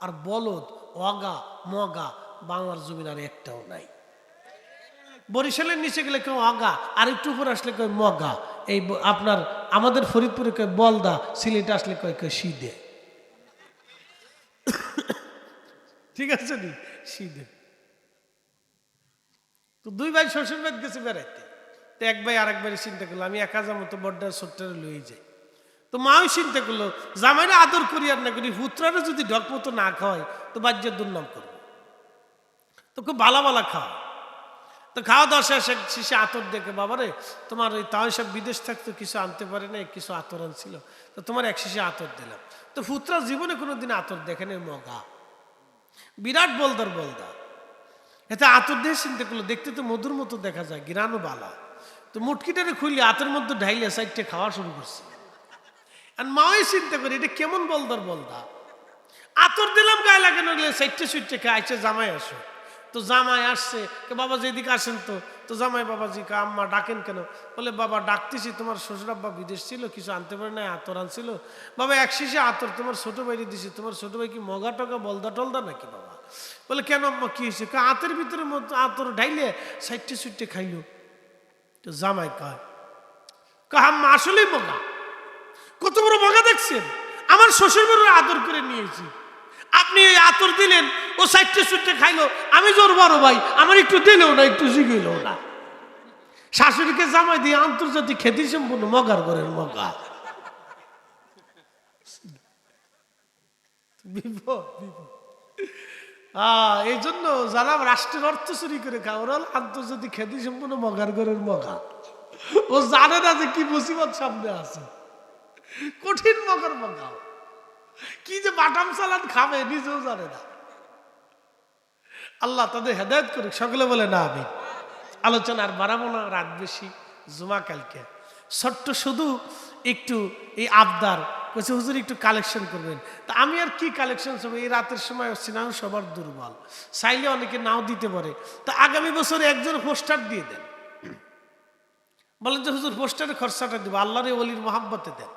আর বলদ, অগা, মগা, বাংলার জমিন আর একটাও নাই। বরিশালের নিচে গেলে কেউ অগা, আর একটু উপর আসলে কেউ মগা। এই আপনার, আমাদের ফরিদপুরে কেউ বলদা, সিলেটে আসলে কয় কেউ সিদে। ঠিক আছে নি? সিদে। তো দুই ভাই শ্বশুর বাড়ি গেছে বেড়াইতে। তো এক ভাই আরেক বাড়ি চিন্তা করল, আমি একা যাব তো বড্ডার ছোট্টারে লয়ে যাই। তো মাও চিন্তা করল, জামাইরা আদর করি আর না করি হুতরারে যদি মতো না খাওয়াই তো বাজ্যের দুর্নাম করব। তো খুব ভালো ভালো খাওয়া। তো খাওয়া দাওয়া শেষে শেষে আতর দেখে, বাবারে, তোমার ওই তাও সব বিদেশ থাকতো, কিছু আনতে পারে না কিছু আতর আনছিল। তো তোমার এক শেষে আতর দিলাম। তো ফুতরা জীবনে কোনোদিন আতর দেখেনি মগা। বিরাট বলদার বলদা। এতে আতর দিয়ে চিন্তা করল, দেখতে তো মধুর মতো দেখা যায়, গিরানো বালা। তো মুটকিটারে খুললে আতের মধ্যে ঢাইলে সাইডটা খাওয়া শুরু করছে। আর মাওই চিন্তা করি, এটা কেমন বলদার বলদা? আতর দিলাম, গায়ে লাগানো গেলে সাইডটা সুইটটা খেয়ে, আইসে জামাই আসো। তো জামাই আসছে, কে বাবা যেদিকে আসেন তো? তো জামাই বাবাজি কা, আম্মা ডাকেন কেন? বলে, বাবা, ডাকতেছি, তোমার শ্বশুর আব্বা বিদেশ ছিল, কিছু আনতে পারে না আতর আনছিল। বাবা, এক শিশে আতর, তোমার ছোট ভাইরে দিছি, তোমার ছোট ভাই কি মগা টগা, বলদা টলদা নাকি বাবা? বলে, কেন আম্মা, কি হয়েছে? কা আতের ভিতরে আতর ঢাইলে সাইডটা সুইটটা খাইলো। তো জামাই কয় কা আম্মা, আসলেই মগা। কত বড় মগা দেখছেন? আমার শ্বশুর বাড়ির আদর করে নিয়েছি। আপনি এই আতর দিলেন, ও সাইডটা সুটে খাইলো, আমি জোর বড় ভাই, আমার একটু দিলেও না, একটু জিগেলেও না। শাশুড়িকে জামাই দিয়ে আন্তর্জাতিক খ্যাতি সম্পূর্ণ মগার ঘরের মগা। এই জন্য যারা রাষ্ট্রের অর্থ চুরি করে খায় ওরা আন্তর্জাতিক খ্যাতি সম্পূর্ণ মগার ঘরের মগা। ও জানে না যে কি মুসিবত সামনে আছে। কঠিন মগর মগা কি যে বাটাম সালাদ খাবে নিজেও জানে না। আল্লাহ তাদের হেদায়ত করুক, সকলে বলে না আমি আলোচনা আর বাড়াবো না, রাত বেশি, জুমা কালকে। ছোট্ট শুধু একটু এই আবদার কইছে হুজুর, একটু কালেকশন করবেন। তা আমি আর কি কালেকশন করব এই রাতের সময় সিনেমা সবার দুর্বল। চাইলে অনেকে নাও দিতে পারে। তা আগামী বছরে একজন পোস্টার দিয়ে দেন। বলেন যে, হুজুর পোস্টারে খরচাটা দিব, আল্লাহরে অলির মহাব্বতে দেন।